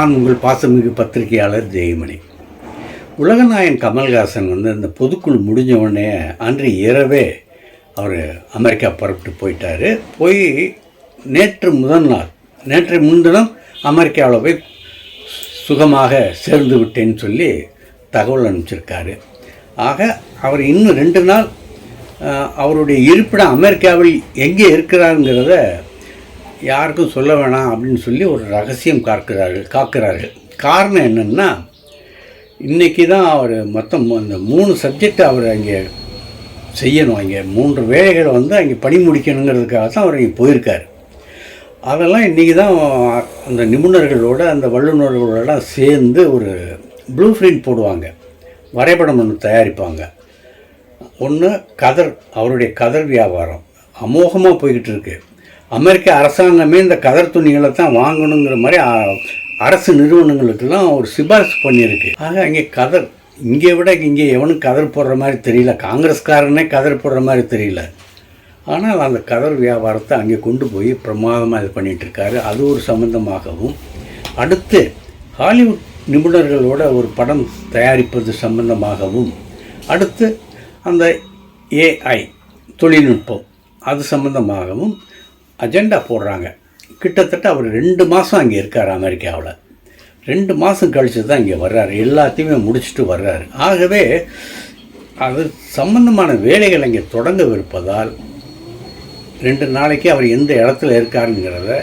நான் உங்கள் பாசமிகு பத்திரிகையாளர் ஜெயமணி. உலகநாயன் கமல்ஹாசன் வந்து இந்த பொதுக்குழு முடிஞ்ச உடனே அன்று இரவே அவர் அமெரிக்கா புறப்பட்டு போயிட்டார். போய் நேற்று முதல் நாள் நேற்று முன்தினம் அமெரிக்காவில் போய் சுகமாக சேர்ந்து விட்டேன்னு சொல்லி தகவல் அனுப்பிச்சிருக்காரு. ஆக அவர் இன்னும் ரெண்டு நாள் அவருடைய இருப்பிடம் அமெரிக்காவில் எங்கே இருக்கிறாருங்கிறத யாருக்கும் சொல்ல வேணாம் அப்படின்னு சொல்லி ஒரு ரகசியம் காக்கிறார்கள் காக்கிறார்கள். காரணம் என்னென்னா இன்றைக்கி தான் அவர் மொத்தம் அந்த மூணு சப்ஜெக்ட் அவர் அங்கே செய்யணும். அங்கே மூன்று வேலைகளை வந்து அங்கே பணி முடிக்கணுங்கிறதுக்காக தான் அவர் இங்கே போயிருக்கார். அதெல்லாம் இன்றைக்கி தான் அந்த நிபுணர்களோட அந்த வல்லுநர்களோட சேர்ந்து ஒரு ப்ளூ பிரிண்ட் போடுவாங்க. வரைபடம் ஒன்று தயாரிப்பாங்க. ஒன்று கதர் அவருடைய கதர் வியாபாரம். அமோகமாக போய்கிட்டு இருக்குது அமெரிக்க அரசாங்கமே இந்த கதர் துணிகளை தான் வாங்கணுங்கிற மாதிரி அரசு நிறுவனங்களுக்கெல்லாம் ஒரு சிபாரிசு பண்ணியிருக்கு. ஆக அங்கே கதர் இங்கே விட இங்கே எவனும் கதர் போடுற மாதிரி தெரியல. காங்கிரஸ்காரனே கதர் போடுற மாதிரி தெரியல. ஆனால் அந்த கதர் வியாபாரத்தை அங்கே கொண்டு போய் பிரமாதமாக இது பண்ணிகிட்ருக்காரு அது ஒரு சம்மந்தமாகவும் அடுத்து ஹாலிவுட் நிபுணர்களோட ஒரு படம் தயாரிப்பது சம்பந்தமாகவும் அடுத்து அந்த ஏஐ தொழில்நுட்பம் அது சம்பந்தமாகவும் அஜெண்டா போடுறாங்க. கிட்டத்தட்ட அவர் ரெண்டு மாதம் அங்கே இருக்கார் அமெரிக்காவில். ரெண்டு மாதம் கழித்து தான் இங்கே வர்றாரு. எல்லாத்தையுமே முடிச்சுட்டு வர்றாரு. ஆகவே அது சம்பந்தமான வேலைகள் அங்கே தொடங்கவிருப்பதால் ரெண்டு நாளைக்கு அவர் எந்த இடத்துல இருக்காருங்கிறத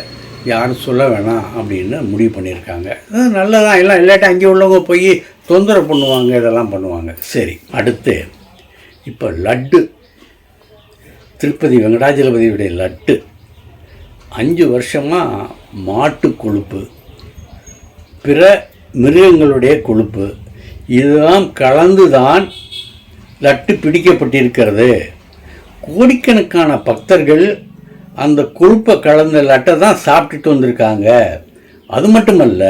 யாரும் சொல்ல வேணாம் அப்படின்னு முடிவு பண்ணியிருக்காங்க. நல்லதான் எல்லாம் இல்லாட்டி அங்கே உள்ளவங்க போய் தொந்தரவு பண்ணுவாங்க இதெல்லாம் பண்ணுவாங்க. சரி அடுத்து இப்போ லட்டு. திருப்பதி வெங்கடாஜலபதியுடைய லட்டு. அஞ்சு வருஷமாக மாட்டு கொழுப்பு பிற மிருகங்களுடைய கொழுப்பு இதெல்லாம் கலந்து தான் லட்டு பிடிக்கப்பட்டிருக்கிறது. கோடிக்கணக்கான பக்தர்கள் அந்த கொழுப்பை கலந்த லட்டை தான் சாப்பிட்டுட்டு வந்திருக்காங்க. அது மட்டுமல்ல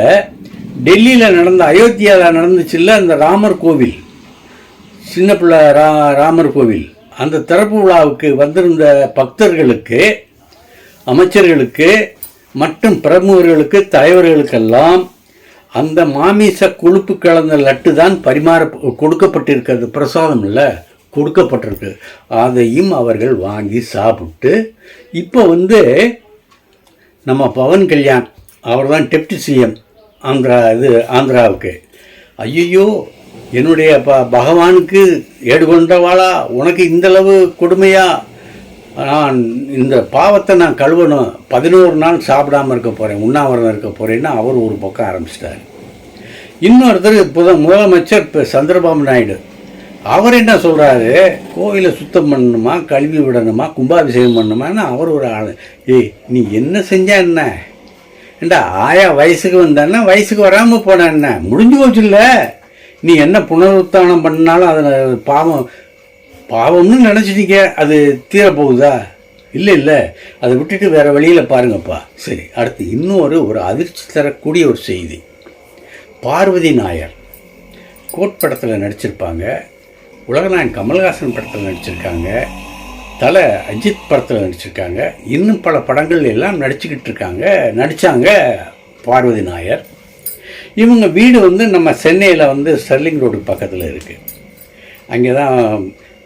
டெல்லியில் நடந்த அயோத்தியாவில் நடந்துச்சுல்ல அந்த ராமர் கோவில் சின்ன பிள்ளை ரா ராமர் கோவில் அந்த திறப்பு விழாவுக்கு வந்திருந்த பக்தர்களுக்கு அமைச்சர்களுக்கு மற்றும் பிரமுகர்களுக்கு தலைவர்களுக்கெல்லாம் அந்த மாமிச கொழுப்பு கலந்த லட்டு தான் பரிமாற கொடுக்கப்பட்டிருக்கிறது. பிரசாதம் இல்லை கொடுக்கப்பட்டிருக்கு. அதையும் அவர்கள் வாங்கி சாப்பிட்டு இப்போ வந்து நம்ம பவன் கல்யாண் அவர் தான் டெப்டி சிஎம் ஆந்திரா இது ஆந்திராவுக்கு. ஐயோ என்னுடைய ப பகவானுக்கு ஏடுகொண்டவாளா? உனக்கு இந்தளவு கொடுமையாக நான் இந்த பாவத்தை நான் கழுவணும். பதினோரு நாள் சாப்பிடாம இருக்க போகிறேன் உண்ணாவிரதம் இருக்க போகிறேன்னு அவர் ஒரு பக்கம் ஆரம்பிச்சிட்டார். இன்னொருத்தர் புத முதலமைச்சர் இப்போ சந்திரபாபு நாயுடு. அவர் என்ன சொல்கிறாரு கோவிலை சுத்தம் பண்ணணுமா கழுவி விடணுமா கும்பாபிஷேகம் பண்ணணுமான்னு அவர் ஒரு ஆள். ஏய் நீ என்ன செஞ்சா என்ன? ஏண்டா ஆயா வயசுக்கு வந்தான்னா வயசுக்கு வராமல் போன என்ன? முடிஞ்சு போச்சு இல்லை. நீ என்ன புனருத்தானம் பண்ணாலும் அதில் பாவம் பாவம்னு நினச்சிட்டீங்க அது தீரப்போகுதா? இல்லை இல்லை. அதை விட்டுட்டு வேறு வழியில் பாருங்கப்பா. சரி அடுத்து இன்னொரு ஒரு அதிர்ச்சி தரக்கூடிய ஒரு செய்தி. பார்வதி நாயர் கோட் படத்தில் நடிச்சிருப்பாங்க. உலகநாயன் கமல்ஹாசன் படத்தில் நடிச்சிருக்காங்க. தலை அஜித் படத்தில் நடிச்சிருக்காங்க. இன்னும் பல படங்கள் எல்லாம் நடிச்சுக்கிட்டு இருக்காங்க நடித்தாங்க பார்வதி நாயர். இவங்க வீடு வந்து நம்ம சென்னையில் வந்து ஸ்டெர்லிங் ரோடு பக்கத்தில் இருக்குது அங்கே தான்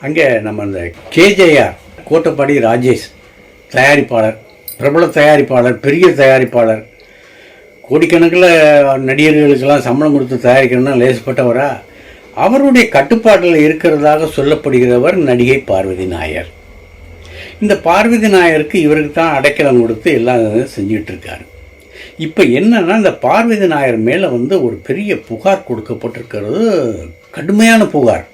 அங்கே நம்ம அந்த கேஜேஆர் கோட்டப்பாடி ராஜேஷ் தயாரிப்பாளர் பிரபல தயாரிப்பாளர் பெரிய தயாரிப்பாளர். கோடிக்கணக்கில் நடிகர்களுக்கெல்லாம் சம்பளம் கொடுத்து தயாரிக்கணும்னா லேசப்பட்டவரா? அவருடைய கட்டுப்பாட்டில் இருக்கிறதாக சொல்லப்படுகிறவர் நடிகை பார்வதி நாயர். இந்த பார்வதி நாயருக்கு இவருக்கு தான் அடைக்கலம் கொடுத்து எல்லாம் செஞ்சுக்கிட்டு இருக்காரு. இப்போ என்னன்னா இந்த பார்வதி நாயர் மேலே வந்து ஒரு பெரிய புகார் கொடுக்கப்பட்டிருக்கிறது. கடுமையான புகார்.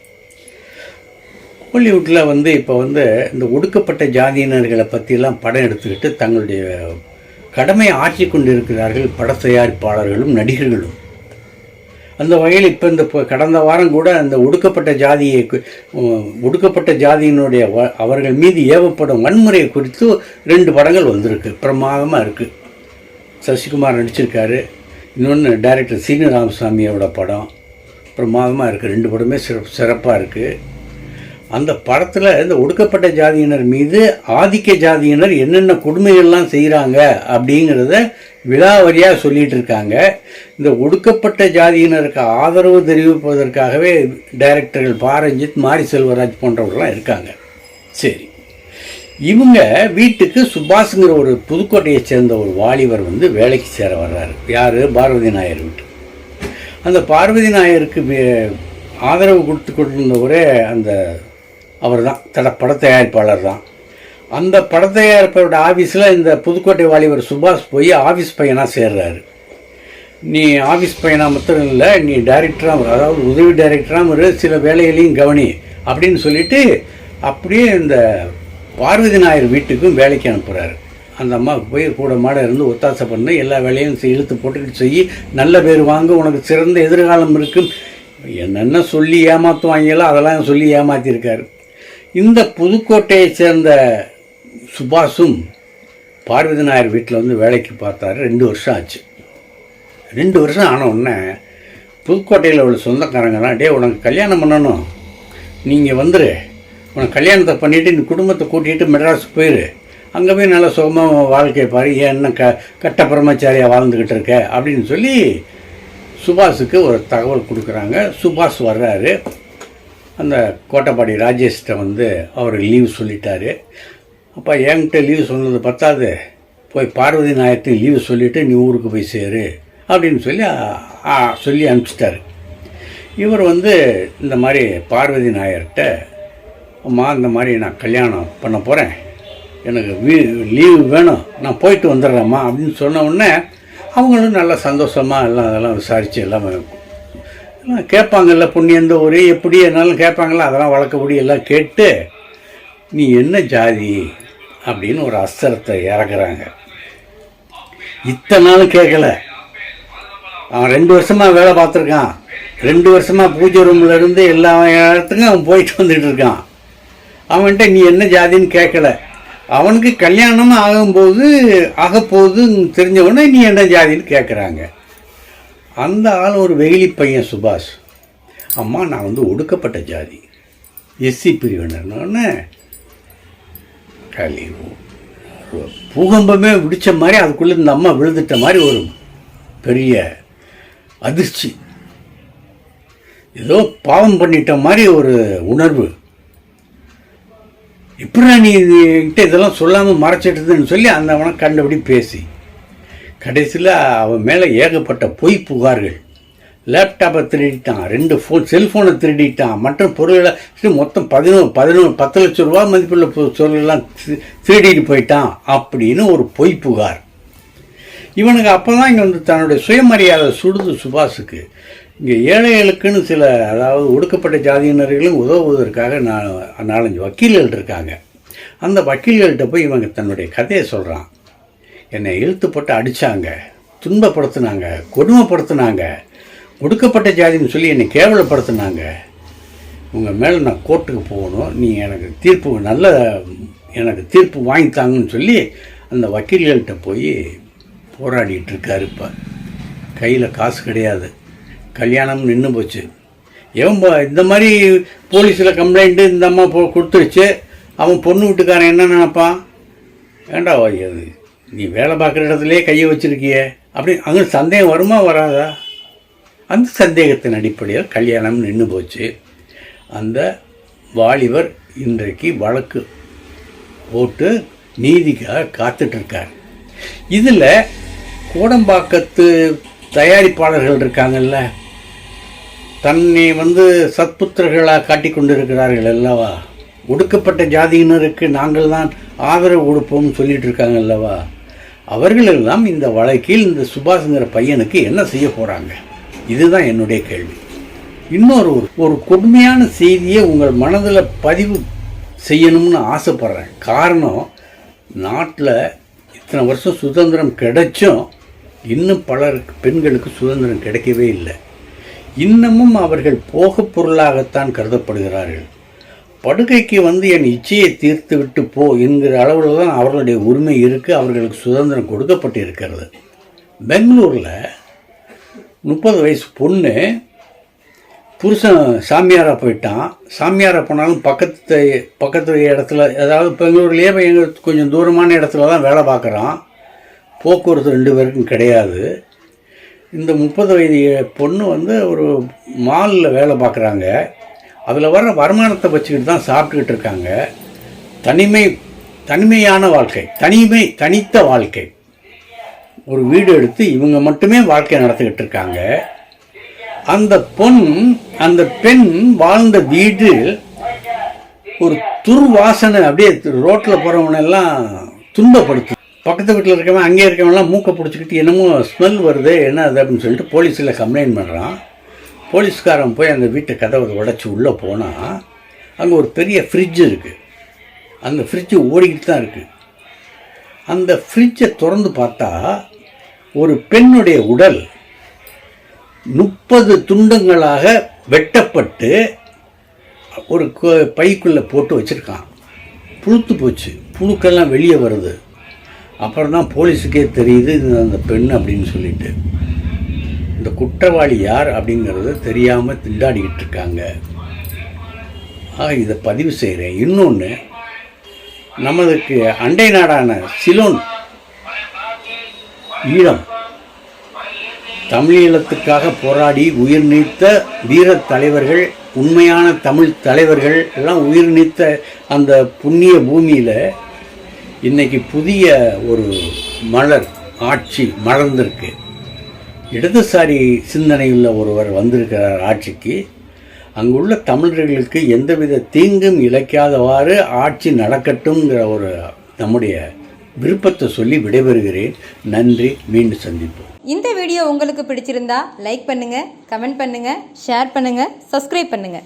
ஹாலிவுட்டில் வந்து இப்போ வந்து இந்த ஒடுக்கப்பட்ட ஜாதியினர்களை பற்றியெல்லாம் படம் எடுத்துக்கிட்டு தங்களுடைய கடமையை ஆற்றி கொண்டிருக்கிறார்கள் பட தயாரிப்பாளர்களும் நடிகர்களும். அந்த வகையில் இப்போ இந்த இப்போ கடந்த வாரம் கூட அந்த ஒடுக்கப்பட்ட ஜாதியை ஒடுக்கப்பட்ட ஜாதியினுடைய வ- அவர்கள் மீது ஏவப்படும் வன்முறையை குறித்து ரெண்டு படங்கள் வந்திருக்கு. பிரமாதமாக இருக்குது சசிகுமார் நடிச்சிருக்காரு. இன்னொன்று டைரக்டர் சீனு ராமசாமியோட படம். பிரமாதமாக இருக்குது ரெண்டு படமே சிறப்பு சிறப்பாக இருக்குது அந்த படத்தில் இந்த ஒடுக்கப்பட்ட ஜாதியினர் மீது ஆதிக்க ஜாதியினர் என்னென்ன கொடுமைகள்லாம் செய்கிறாங்க அப்படிங்கிறத விழாவரியாக சொல்லிகிட்டு இருக்காங்க. இந்த ஒடுக்கப்பட்ட ஜாதியினருக்கு ஆதரவு தெரிவிப்பதற்காகவே டைரக்டர்கள் பாரஞ்சித் மாரி செல்வராஜ் போன்றவர்கள்லாம் இருக்காங்க. சரி. இவங்க வீட்டுக்கு சுபாஷுங்கிற ஒரு புதுக்கோட்டையை சேர்ந்த ஒரு வாலிபர் வந்து வேலைக்கு சேர வர்றாரு. யார்? பார்வதி நாயர் வீட்டு. அந்த பார்வதி நாயருக்கு ஆதரவு கொடுத்து கொண்டிருந்தவரே அந்த அவர் தான் தட பட தயாரிப்பாளர் தான். அந்த பட தயாரிப்பரோட ஆஃபீஸில் இந்த புதுக்கோட்டை வாலிபர் சுபாஷ் போய் ஆஃபீஸ் பையனாக சேர்றாரு. நீ ஆஃபீஸ் பையனாக மாத்திரம் இல்லை நீ டைரக்டராக அதாவது உதவி டைரக்டராக ஒரு சில வேலைகளையும் கவனி அப்படின்னு சொல்லிட்டு அப்படியே இந்த பார்வதி நாயர் வீட்டுக்கும் வேலைக்கு அனுப்புகிறாரு அந்த அம்மாவுக்கு போய் கூட மாட இருந்து ஒத்தாசை பண்ணு எல்லா வேலையும் செய்- இழுத்து போட்டுக்கிட்டு செய் நல்ல பேர் வாங்க உனக்கு சிறந்த எதிர்காலம் இருக்கும். என்னென்ன சொல்லி ஏமாற்றுவாங்களோ அதெல்லாம் சொல்லி ஏமாற்றிருக்காரு இந்த புதுக்கோட்டையை சேர்ந்த சுபாஷும் பார்வதி நாயர் வீட்டில் வந்து வேலைக்கு பார்த்தாரு. ரெண்டு வருஷம் ஆச்சு. ரெண்டு வருஷம் ஆன உடனே புதுக்கோட்டையில் உள்ள சொந்தக்காரங்கலாம் டே உனக்கு கல்யாணம் பண்ணணும். நீங்கள் வந்துரு. உனக்கு கல்யாணத்தை பண்ணிவிட்டு நீ குடும்பத்தை கூட்டிகிட்டு மெட்ராஸ் போயிரு. அங்கே போய் நல்லா சுகமாக வாழ்க்கையை பாரு. ஏன் என்ன க கட்ட பிரம்மச்சாரியாக வாழ்ந்துக்கிட்டு இருக்க? அப்படின்னு சொல்லி சுபாஷுக்கு ஒரு தகவல் கொடுக்குறாங்க. சுபாஷ் வர்றாரு. அந்த கோட்டப்பாடி ராஜேஷ்கிட்ட வந்து அவர் லீவ் சொல்லிட்டாரு. அப்போ என்கிட்ட லீவ் சொன்னது பத்தாது. போய் பார்வதி நாயத்துக்கு லீவு சொல்லிவிட்டு நீ ஊருக்கு போய் சேரு அப்படின்னு சொல்லி சொல்லி அனுப்பிச்சிட்டாரு. இவர் வந்து இந்த மாதிரி பார்வதி நாயர்கிட்ட அம்மா இந்த மாதிரி நான் கல்யாணம் பண்ண போகிறேன் எனக்கு வீ லீவு வேணும். நான் போயிட்டு வந்துடுறேம்மா அப்படின்னு சொன்ன உடனே அவங்களும் நல்லா சந்தோஷமாக எல்லாம் அதெல்லாம் விசாரித்து எல்லாமே எல்லாம் கேட்பாங்கல்ல புண்ணியம் எந்த ஊர் எப்படி என்னாலும் கேட்பாங்கள்ல அதெல்லாம் வளர்க்கப்படி எல்லாம் கேட்டு நீ என்ன ஜாதி? அப்படின்னு ஒரு அஸ்திரத்தை இறக்குறாங்க. இத்தனை நாளும் கேட்கல. அவன் ரெண்டு வருஷமாக வேலை பார்த்துருக்கான். ரெண்டு வருஷமாக பூஜை ரூம்ல இருந்து எல்லா இடத்துக்கும் அவன் போயிட்டு வந்துட்டு இருக்கான். அவன்கிட்ட நீ என்ன ஜாதின்னு கேட்கல. அவனுக்கு கல்யாணம் ஆகும்போது ஆகப்போகுதுன்னு தெரிஞ்சவொடனே நீ என்ன ஜாதின்னு கேட்குறாங்க. அந்த ஆள் ஒரு வெயிலி பையன் சுபாஷ். அம்மா நான் வந்து ஒடுக்கப்பட்ட ஜாதி. எஸ்சி பிரிவினர்னு களி பூகம்பமே விடிச்ச மாதிரி அதுக்குள்ளே இந்த அம்மா விழுந்துட்ட மாதிரி ஒரு பெரிய அதிர்ச்சி. ஏதோ பாவம் பண்ணிட்ட மாதிரி ஒரு உணர்வு. இப்படி நீ இது என்கிட்ட இதெல்லாம் சொல்லாமல் மறைச்சிட்டதுன்னு சொல்லி அந்த அவனை கண்டபடி பேசி. கடைசியில் அவன் மேலே ஏகப்பட்ட பொய் புகார்கள். லேப்டாப்பை திருடிட்டான் ரெண்டு ஃபோன் செல்ஃபோனை திருடிட்டான் மற்ற பொருள்களை மொத்தம் பதினோரு பதினோரு பத்து லட்ச ரூபா மதிப்புள்ள பொ- பொருளெல்லாம் திருடிட்டு போயிட்டான் அப்படின்னு ஒரு பொய் புகார். இவனுக்கு அப்போ தான் இங்கே வந்து தன்னுடைய சுயமரியாதை சுடுது சுபாஷுக்கு. இங்கே ஏழைகளுக்குன்னு சில அதாவது ஒடுக்கப்பட்ட ஜாதியினர்களும் உதவுவதற்காக நான் நாலஞ்சு வக்கீல்கள் இருக்காங்க. அந்த வக்கீல்கள்கிட்ட போய் இவங்க தன்னுடைய கதையை சொல்கிறான் என்னை இழுத்து போட்டு அடித்தாங்க துன்பப்படுத்தினாங்க கொடுமைப்படுத்துனாங்க ஒடுக்கப்பட்ட ஜாதின்னு சொல்லி என்னை கேவலப்படுத்தினாங்க. உங்கள் மேலே நான் கோர்ட்டுக்கு போகணும் நீ எனக்கு தீர்ப்பு நல்ல எனக்கு தீர்ப்பு வாங்கித்தாங்கன்னு சொல்லி அந்த வக்கீல்கள்கிட்ட போய் போராடிட்டு இருக்காரு இப்போ. கையில் காசு கிடையாது. கல்யாணம் நின்று போச்சு. எவன் இந்த மாதிரி போலீஸில் கம்ப்ளைண்ட்டு இந்த அம்மா போ கொடுத்துருச்சு. அவன் பொண்ணு வீட்டுக்காரன் என்ன நினப்பான்? ஏண்டா அது? நீ வேலை பார்க்குற இடத்துலையே கையை வச்சுருக்கிய. அப்படி அங்கே சந்தேகம் வருமா வராதா? அந்த சந்தேகத்தின் அடிப்படையில் கல்யாணம் நின்று போச்சு. அந்த வாலிபர் இன்றைக்கு வழக்கு போட்டு நீதிக்காக காத்துட்ருக்கார். இதில் கோடம்பாக்கத்து தயாரிப்பாளர்கள் இருக்காங்கல்ல தன்னை வந்து சத்புத்திரர்களாக காட்டி கொண்டிருக்கிறார்கள் அல்லவா? ஒடுக்கப்பட்ட ஜாதியினருக்கு நாங்கள் தான் ஆதரவு கொடுப்போம்னு சொல்லிட்டு இருக்காங்க அல்லவா? அவர்களெல்லாம் இந்த வழக்கில் இந்த சுபாஷுங்கிற பையனுக்கு என்ன செய்ய போகிறாங்க இதுதான் என்னுடைய கேள்வி. இன்னொரு ஒரு ஒரு கொடுமையான செய்தியை உங்கள் மனதில் பதிவு செய்யணும்னு ஆசைப்பட்றேன். காரணம் நாட்டில் இத்தனை வருஷம் சுதந்திரம் கிடைச்சும் இன்னும் பலருக்கு பெண்களுக்கு சுதந்திரம் கிடைக்கவே இல்லை. இன்னமும் அவர்கள் போக பொருளாகத்தான் கருதப்படுகிறார்கள். படுக்கைக்கு வந்து என் இச்சையை தீர்த்து விட்டு போ என்கிற அளவில் தான் அவர்களுடைய உரிமை இருக்குது அவர்களுக்கு சுதந்திரம் கொடுக்கப்பட்டு இருக்கிறது பெங்களூரில் முப்பது வயசு பொண்ணு புருஷன் சாமியாராக போயிட்டான். சாமியாராக போனாலும் பக்கத்து பக்கத்து இடத்துல அதாவது பெங்களூர்லேயே எங்களுக்கு கொஞ்சம் தூரமான இடத்துல தான் வேலை பார்க்குறான். போக்குவரத்து ரெண்டு பேருக்கும் கிடையாது. இந்த முப்பது வயது பொண்ணு வந்து ஒரு மாலில் வேலை பார்க்குறாங்க. அதில் வர வருமானத்தை வச்சுக்கிட்டு தான் சாப்பிட்டுக்கிட்டு இருக்காங்க. தனிமை தனிமையான வாழ்க்கை தனிமை தனித்த வாழ்க்கை. ஒரு வீடு எடுத்து இவங்க மட்டுமே வாழ்க்கை நடத்திக்கிட்டு இருக்காங்க. அந்த பொன் அந்த பெண் வாழ்ந்த வீடு ஒரு துர்வாசனை அப்படியே ரோட்டில் போகிறவனெல்லாம் துன்பப்படுத்து. பக்கத்து வீட்டில் இருக்கவன் அங்கே இருக்கவன்லாம் மூக்கை பிடிச்சிக்கிட்டு என்னமோ ஸ்மெல் வருது என்ன அது அப்படின்னு சொல்லிட்டு போலீஸில் கம்ப்ளைண்ட் பண்ணுறான் போலீஸ்காரன் போய் அந்த வீட்டு கதவை உடைச்சி உள்ளே போனால் அங்கே ஒரு பெரிய ஃப்ரிட்ஜ் இருக்குது அந்த ஃப்ரிட்ஜு ஓடிக்கிட்டு தான் இருக்குது அந்த ஃப்ரிட்ஜை திறந்து பார்த்தா ஒரு பெண்ணுடைய உடல் முப்பது துண்டங்களாக வெட்டப்பட்டு ஒரு பைக்குள்ளே போட்டு வச்சுருக்கான். புழுத்து போச்சு. புழுக்கெல்லாம் வெளியே வருது. அப்புறம் தான் போலீஸுக்கே தெரியுது இது அந்த பெண் அப்படின்னு சொல்லிட்டு. இந்த குற்றவாளி யார் அப்படிங்கிறது தெரியாமல் திண்டாடிக்கிட்டு இருக்காங்க. ஆக இதை பதிவு செய்கிறேன் இன்னொன்று நமதுக்கு அண்டை நாடான சிலோன் ஈழம் தமிழீழத்துக்காக போராடி உயிர் நீத்த வீர தலைவர்கள் உண்மையான தமிழ் தலைவர்கள் எல்லாம் உயிர் நீத்த அந்த புண்ணிய பூமியில் இன்றைக்கி புதிய ஒரு மலர் ஆட்சி மலர்ந்திருக்கு. இடதுசாரி சிந்தனையுள்ள ஒருவர் வந்திருக்கிறார் ஆட்சிக்கு. அங்குள்ள தமிழர்களுக்கு எந்தவித தீங்கும் இழைக்காதவாறு ஆட்சி நடக்கட்டும்ங்கிற ஒரு நம்முடைய விருப்பத்தை சொல்லி விடைபெறுகிறேன். நன்றி. மீண்டும் சந்திப்போம். இந்த வீடியோ உங்களுக்கு பிடிச்சிருந்தா லைக் பண்ணுங்க கமெண்ட் பண்ணுங்க ஷேர் பண்ணுங்க சப்ஸ்கிரைப் பண்ணுங்க.